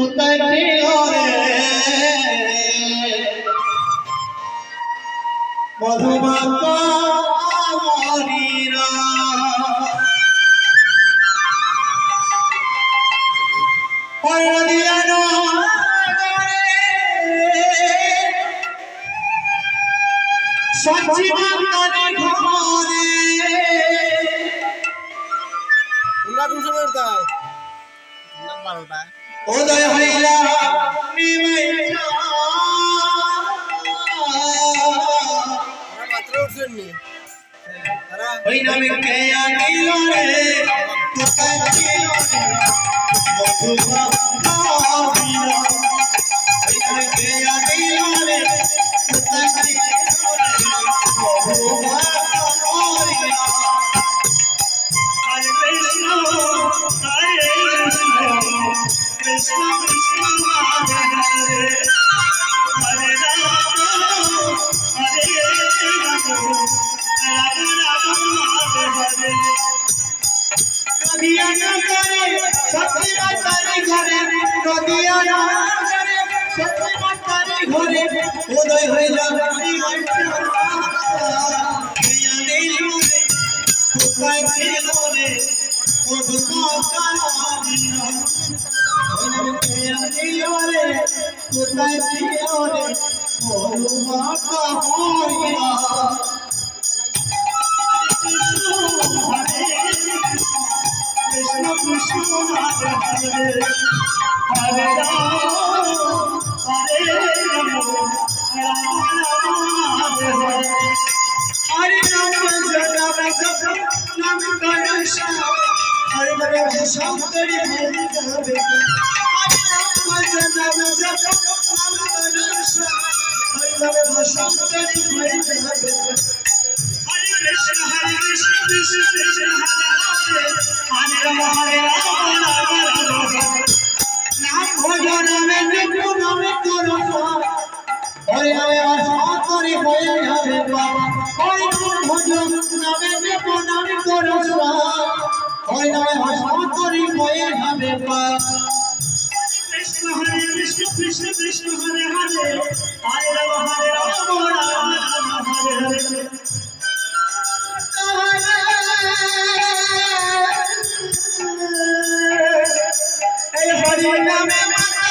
কোথায় মধুমাতা তোমরা কোন সময় উঠতাই বারোটা উদয় হইলা ওই নামে কে আনিল রে? কোথায় কৃষ্ণ কৃষ্ণ হরে হরে হরে রাম হরে রাম রাম রাম হরে হরে নদিয়া নগরে সত্যি মাতারি ঘরে নদিয়া নগরে সত্যি মাতারি ঘরে উদয় হইল কোথায় ছিল রে কোথায় ছিল রে মধুমাতা হরিয়া কৃষ্ণ কৃষ্ণ হরে রাম হরে রাম হরে রাম জগম জপ নাম গণেশ হরে হরে করে হয়ে যাবে বাবা হরে ভজন নামে হয়ে বাবা কৃষ্ণ হরে কৃষ্ণ কৃষ্ণ কৃষ্ণ হরে হরে হরে রাম হরে রাম রাম রাম হরে হরে এই হরি নামে মাতা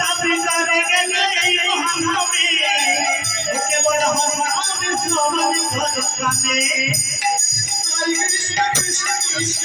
শ্রবণ করো গেলে এই করো হরে কৃষ্ণ কৃষ্ণ কৃষ্ণ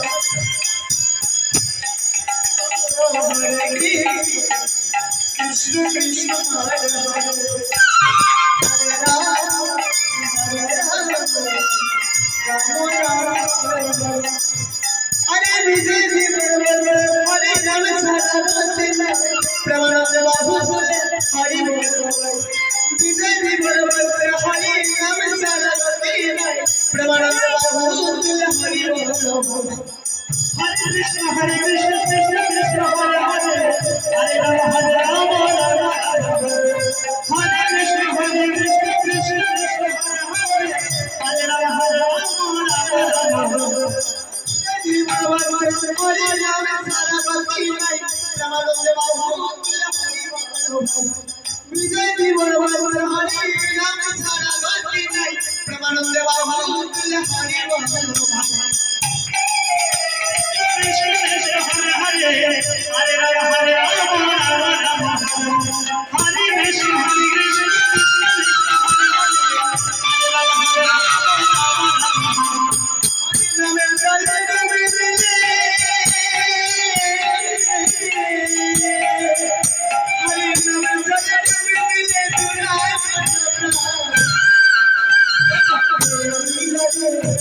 আরে বিজেপি হরে রাম সারা বলতে প্রমানন্দ বাবু বলে হরি বিজেপি বলতে হরে রাম সারা বলতে প্রমানন্দ বাবু বলে হরি হরে কৃষ্ণ হরে কৃষ্ণ কৃষ্ণ কৃষ্ণ হরে হরে হরে রাম হরে রাম বিজয় জীবন সারা গতি নাই প্রমানন্দে বাবু হরি বল